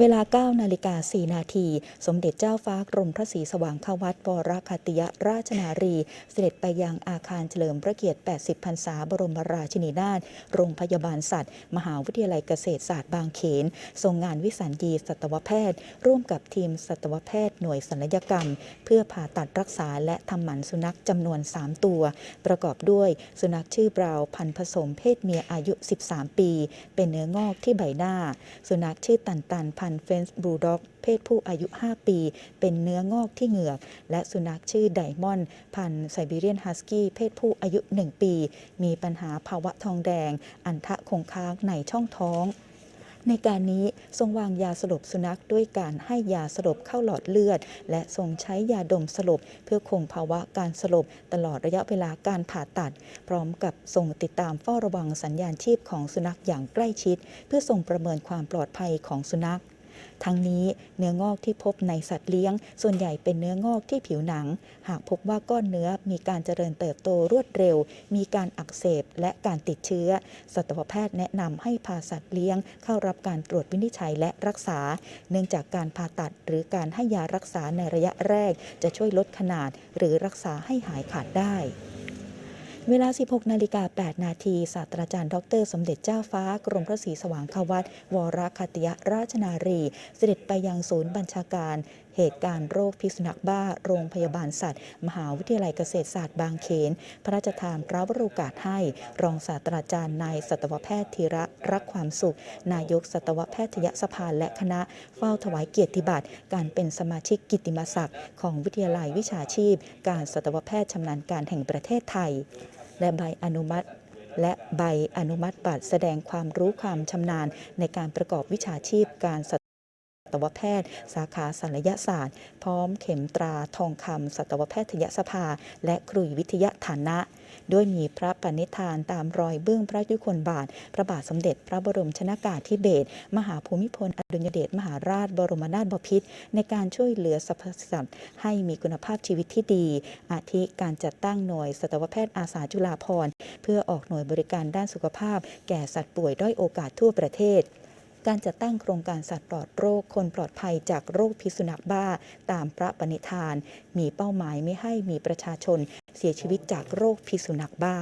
เวลา 9 นาฬิกา 4 นาที สมเด็จเจ้าฟ้ากรมพระศรีสว่างควัตวรคติยราชนารี เสด็จไปยังอาคารเฉลิมพระเกียรติ 80 พรรษาบรมราชินีนาถ โรงพยาบาลสัตว์ มหาวิทยาลัยเกษตรศาสตร์บางเขน ทรงงานวิสัญญีสัตวแพทย์ ร่วมกับทีมสัตวแพทย์หน่วยศัลยกรรม เพื่อผ่าตัดรักษาและทำหมันสุนัขจำนวน 3 ตัว ประกอบด้วยสุนัขชื่อบราวน์พันผสมเพศเมียอายุ 13 ปี เป็นเนื้องอกที่ใบหน้า สุนัขชื่อตันตันพันธุ์เฟนส์บลูด็อก เพศผู้อายุ 5 ปี เป็นเนื้องอกที่เหงือก และสุนัขชื่อไดมอนด์พันธุ์ไซบีเรียนฮัสกี้ เพศผู้อายุ 1 ปี มีปัญหาภาวะทองแดง อันทะคงค้างในช่องท้องในการนี้ทรงวางยาสลบสุนัขด้วยการให้ยาสลบเข้าหลอดเลือด และทรงใช้ยาดมสลบ เพื่อคงภาวะการสลบตลอดระยะเวลาการผ่าตัด พร้อมกับทรงติดตามเฝ้าระวังสัญญาณชีพของสุนัขอย่างใกล้ชิด เพื่อทรงประเมินความปลอดภัยของสุนัข ทั้งนี้เนื้องอกที่พบในสัตว์เลี้ยง ส่วนใหญ่เป็นเนื้องอกที่ผิวหนัง หากพบว่าก้อนเนื้อมีการเจริญเติบโตรวดเร็ว มีการอักเสบและการติดเชื้อ สัตวแพทย์แนะนำให้พาสัตว์เลี้ยง เข้ารับการตรวจวินิจฉัยและรักษา เนื่องจากการผ่าตัดหรือการให้ยารักษาในระยะแรก จะช่วยลดขนาด หรือรักษาให้หายขาดได้ เวลา 16 นาฬิกา 8 นาทีศาสตราจารย์ ดร สมเด็จเจ้าฟ้า กรมพระศรีสว่างควัตวรคติยราชนารี เสด็จไปยังศูนย์บัญชาการเหตุการณ์โรคพิษสุนัขบ้า โรงพยาบาลสัตว์ มหาวิทยาลัยเกษตรศาสตร์บางเขน พระราชทานพระวโรกาสให้ รองศาสตราจารย์นายสัตวแพทย์ธีระรักความสุข นายกสัตวแพทยสภาและคณะเฝ้าถวายเกียรติบัตรการเป็นสมาชิกกิติมศักดิ์ของวิทยาลัยวิชาชีพ การสัตวแพทย์ชำนาญการแห่งประเทศไทย และใบอนุมัติและใบอนุมัติบัตรแสดงความรู้ความชำนาญในการประกอบวิชาชีพการ ตวแพทย์ สาขาศัลยศาสตร์ พร้อมเข็มตราทองคำสัตวแพทยสภา และครุยวิทยาฐานะด้วยมีพระปณิธานตามรอยเบื้องพระยุคลบาท พระบาทสมเด็จพระบรมชนากาธิเบศรมหาภูมิพลอดุลยเดชมหาราชบรมนาถบพิตรในการช่วยเหลือสรรพสัตว์ให้มีคุณภาพชีวิตที่ดี อาทิการจัดตั้งหน่วยสัตวแพทย์อาสาจุฬาภรณ์ เพื่อออกหน่วยบริการด้านสุขภาพ แก่สัตว์ป่วยด้อยโอกาสทั่วประเทศ การจัดตั้งโครงการสัตว์ปลอดโรคคนปลอดภัยจากโรคพิษสุนัขบ้า ตามพระปณิธาน มีเป้าหมายไม่ให้มีประชาชนเสียชีวิตจากโรคพิษสุนัขบ้า